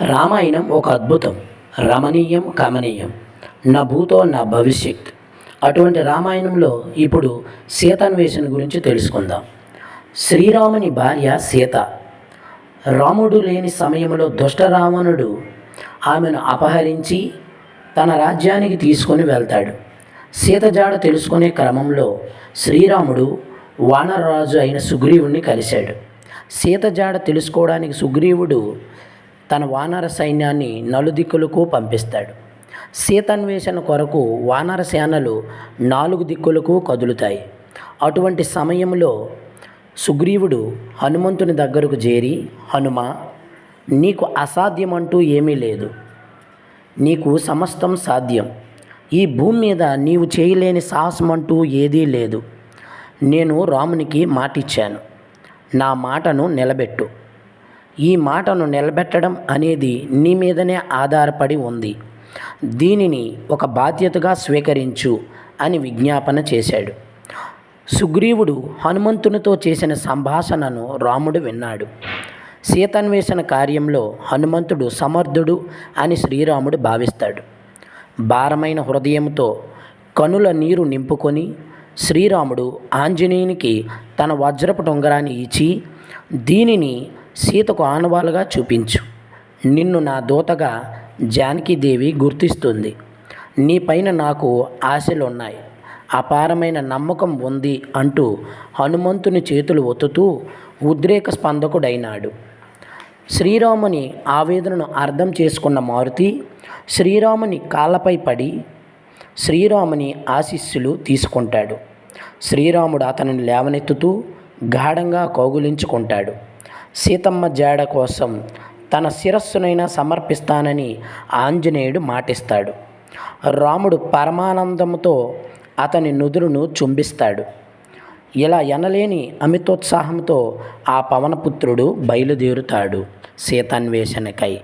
రామాయణం ఒక అద్భుతం. రమణీయం కమనీయం. నా భూతో నా భవిష్యత్. అటువంటి రామాయణంలో ఇప్పుడు సీతాన్వేషణ గురించి తెలుసుకుందాం. శ్రీరాముని భార్య సీత. రాముడు లేని సమయంలో దుష్టరావణుడు ఆమెను అపహరించి తన రాజ్యానికి తీసుకొని వెళ్తాడు. సీత జాడ తెలుసుకునే క్రమంలో శ్రీరాముడు వానరరాజు అయిన సుగ్రీవుణ్ణి కలిశాడు. సీత జాడ తెలుసుకోవడానికి సుగ్రీవుడు తన వానర సైన్యాన్ని నలుదిక్కులకు పంపిస్తాడు. సీతాన్వేషణ కొరకు వానర సేనలు నాలుగు దిక్కులకు కదులుతాయి. అటువంటి సమయంలో సుగ్రీవుడు హనుమంతుని దగ్గరకు చేరి హనుమ నీకు అసాధ్యమంటూ ఏమీ లేదు. నీకు సమస్తం సాధ్యం. ఈ భూమి మీద నీవు చేయలేని సాహసం అంటూ ఏదీ లేదు. నేను రామునికి మాటిచ్చాను. నా మాటను నిలబెట్టు. ఈ మాటను నిలబెట్టడం అనేది నీ మీదనే ఆధారపడి ఉంది. దీనిని ఒక బాధ్యతగా స్వీకరించు అని విజ్ఞాపన చేశాడు. సుగ్రీవుడు హనుమంతునితో చేసిన సంభాషణను రాముడు విన్నాడు. సీతాన్వేషణ కార్యంలో హనుమంతుడు సమర్థుడు అని శ్రీరాముడు భావిస్తాడు. భారమైన హృదయంతో కనుల నీరు నింపుకొని శ్రీరాముడు ఆంజనేయునికి తన వజ్రపు టొంగరాన్ని ఇచ్చి దీనిని సీతకు ఆనవాలుగా చూపించు. నిన్ను నా దూతగా జానకీదేవి గుర్తిస్తుంది. నీపైన నాకు ఆశలున్నాయి. అపారమైన నమ్మకం ఉంది అంటూ హనుమంతుని చేతులు ఒత్తుతూ ఉద్రేక స్పందకుడైనాడు. శ్రీరాముని ఆవేదనను అర్థం చేసుకున్న మారుతి శ్రీరాముని కాళ్ళపై పడి శ్రీరాముని ఆశీస్సులు తీసుకుంటాడు. శ్రీరాముడు అతనిని లేవనెత్తుతూ గాఢంగా కౌగులించుకుంటాడు. సీతమ్మ జాడ కోసం తన శిరస్సునైనా సమర్పిస్తానని ఆంజనేయుడు మాటిస్తాడు. రాముడు పరమానందంతో అతని నుదురును చుంబిస్తాడు. ఇలా ఎనలేని అమితోత్సాహంతో ఆ పవనపుత్రుడు బయలుదేరుతాడు సీతాన్వేషణకై.